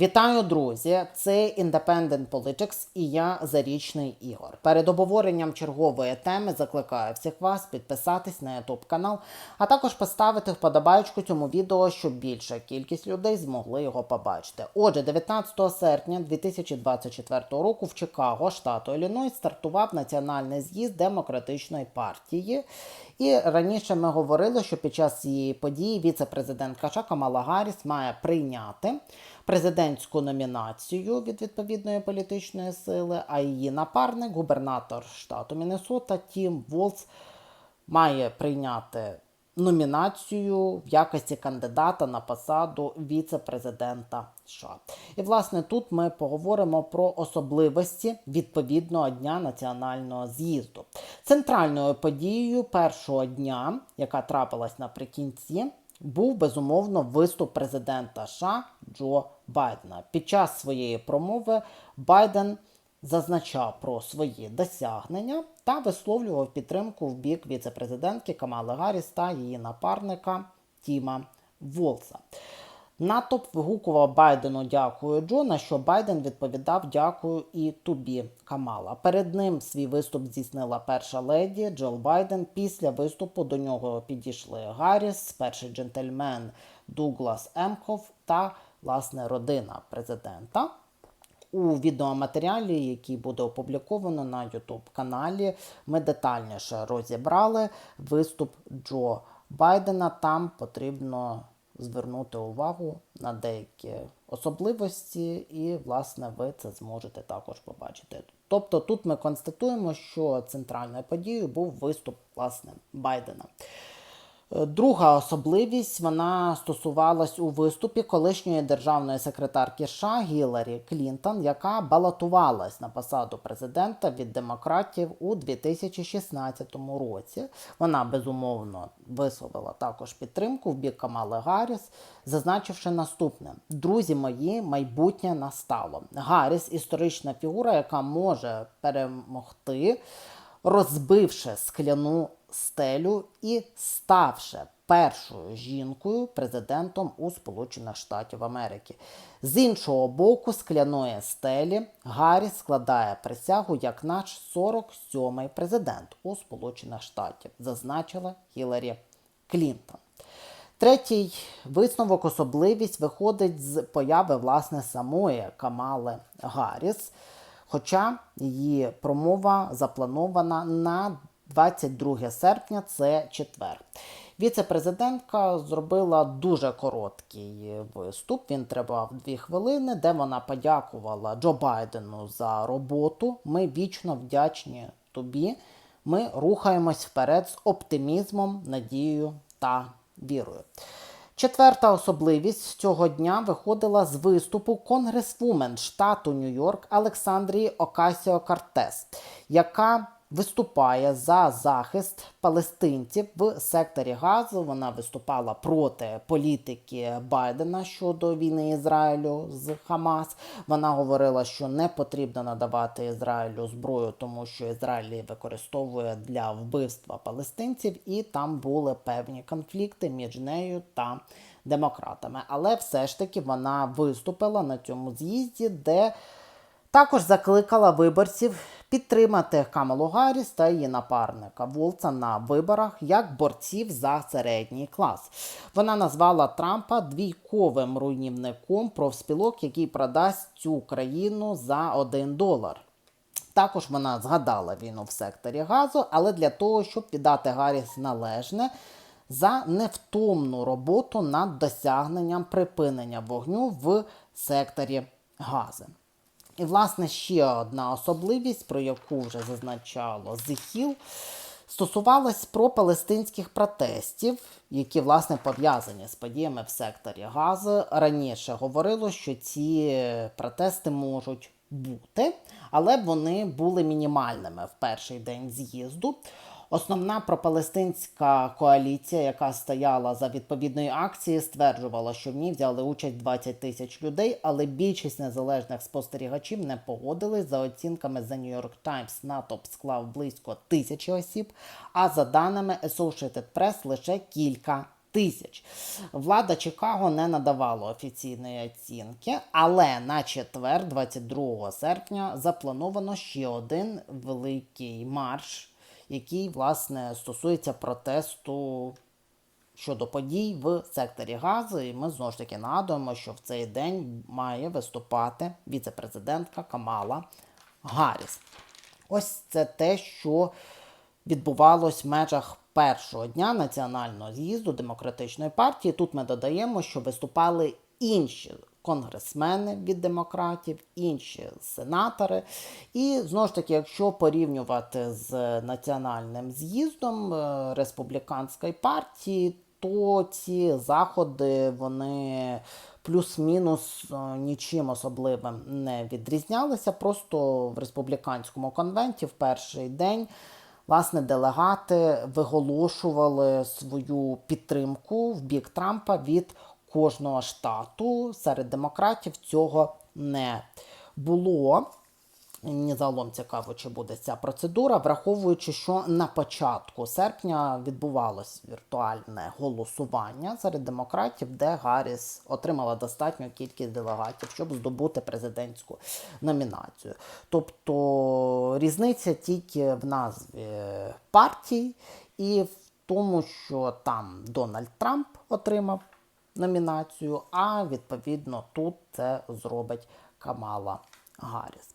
Вітаю, друзі! Це Independent Politics і я Зарічний Ігор. Перед обговоренням чергової теми закликаю всіх вас підписатись на YouTube канал, а також поставити вподобайку цьому відео, щоб більша кількість людей змогли його побачити. Отже, 19 серпня 2024 року в Чикаго, штату Іллінойс, стартував національний з'їзд демократичної партії. І раніше ми говорили, що під час цієї події віце-президент Каша Камала Гарріс має прийняти президентську номінацію від відповідної політичної сили, а її напарник, губернатор штату Міннесота Тім Волс, має прийняти номінацію в якості кандидата на посаду віце-президента США. І власне тут ми поговоримо про особливості відповідного дня національного з'їзду. Центральною подією першого дня, яка трапилась наприкінці, був безумовно виступ президента США Джо Байдена. Під час своєї промови Байден зазначав про свої досягнення та висловлював підтримку в бік віце-президентки Камали Гарріс та її напарника Тіма Волса. Натовп вигукував Байдену дякую Джо, на що Байден відповідав дякую і тобі, Камала. Перед ним свій виступ здійснила перша леді Джол Байден. Після виступу до нього підійшли Гарріс, перший джентльмен Дуглас Емков та власне родина президента. У відеоматеріалі, який буде опубліковано на YouTube каналі, ми детальніше розібрали виступ Джо Байдена. Там потрібно звернути увагу на деякі особливості, і, власне, ви це зможете також побачити. Тобто тут ми констатуємо, що центральною подією був виступ власне Байдена. Друга особливість вона стосувалась у виступі колишньої державної секретарки США Гіларі Клінтон, яка балотувалась на посаду президента від демократів у 2016 році. Вона безумовно висловила також підтримку в бік Камали Гарріс, зазначивши наступне: друзі мої, майбутнє настало. Гарріс історична фігура, яка може перемогти розбивши скляну стелю і ставши першою жінкою президентом у Сполучених Штатів Америки. З іншого боку, скляної стелі Гарріс складає присягу як наш 47-й президент у Сполучених Штатів, зазначила Хіларі Клінтон. Третій висновок, особливість виходить з появи власне самої Камали Гарріс. Хоча її промова запланована на 22 серпня, це четвер. Віце-президентка зробила дуже короткий виступ. Він тривав дві хвилини, де вона подякувала Джо Байдену за роботу. Ми вічно вдячні тобі. Ми рухаємось вперед з оптимізмом, надією та вірою. Четверта особливість цього дня виходила з виступу конгресвумен штату Нью-Йорк Олександрії Окасіо Картес, яка виступає за захист палестинців в секторі Газу. Вона виступала проти політики Байдена щодо війни Ізраїлю з Хамас. Вона говорила, що не потрібно надавати Ізраїлю зброю, тому що Ізраїль її використовує для вбивства палестинців, і там були певні конфлікти між нею та демократами. Але все ж таки вона виступила на цьому з'їзді, де також закликала виборців підтримати Камалу Гарріс та її напарника Волца на виборах як борців за середній клас. Вона назвала Трампа двійковим руйнівником профспілок, який продасть цю країну за один долар. Також вона згадала війну в секторі газу, але для того, щоб віддати Гарріс належне за невтомну роботу над досягненням припинення вогню в секторі газу. І, власне, ще одна особливість, про яку вже зазначало Зихіл, стосувалась про палестинських протестів, які, власне, пов'язані з подіями в секторі Гази. Раніше говорило, що ці протести можуть бути, але вони були мінімальними в перший день з'їзду. Основна пропалестинська коаліція, яка стояла за відповідною акцією, стверджувала, що в ній взяли участь 20 тисяч людей, але більшість незалежних спостерігачів не погодились. За оцінками The New York Times, натовп склав близько тисячі осіб, а за даними Associated Press лише кілька тисяч. Влада Чикаго не надавала офіційної оцінки, але на четвер, 22 серпня, заплановано ще один великий марш, який власне стосується протесту щодо подій в секторі газу. І ми знову ж таки нагадуємо, що в цей день має виступати віце-президентка Камала Гарріс. Ось це те, що відбувалось в межах першого дня національного з'їзду демократичної партії. Тут ми додаємо, що виступали інші конгресмени від демократів, інші сенатори. І знову ж таки, якщо порівнювати з національним з'їздом е, республіканської партії, то ці заходи вони плюс-мінус е, нічим особливим не відрізнялися. Просто в республіканському конвенті в перший день власне делегати виголошували свою підтримку в бік Трампа від кожного штату. Серед демократів цього не було. Мені загалом цікаво, чи буде ця процедура, враховуючи, що на початку серпня відбувалось віртуальне голосування серед демократів, де Гарріс отримала достатню кількість делегатів, щоб здобути президентську номінацію. Тобто різниця тільки в назві партій і в тому, що там Дональд Трамп отримав номінацію, а відповідно тут це зробить Камала Гарріс.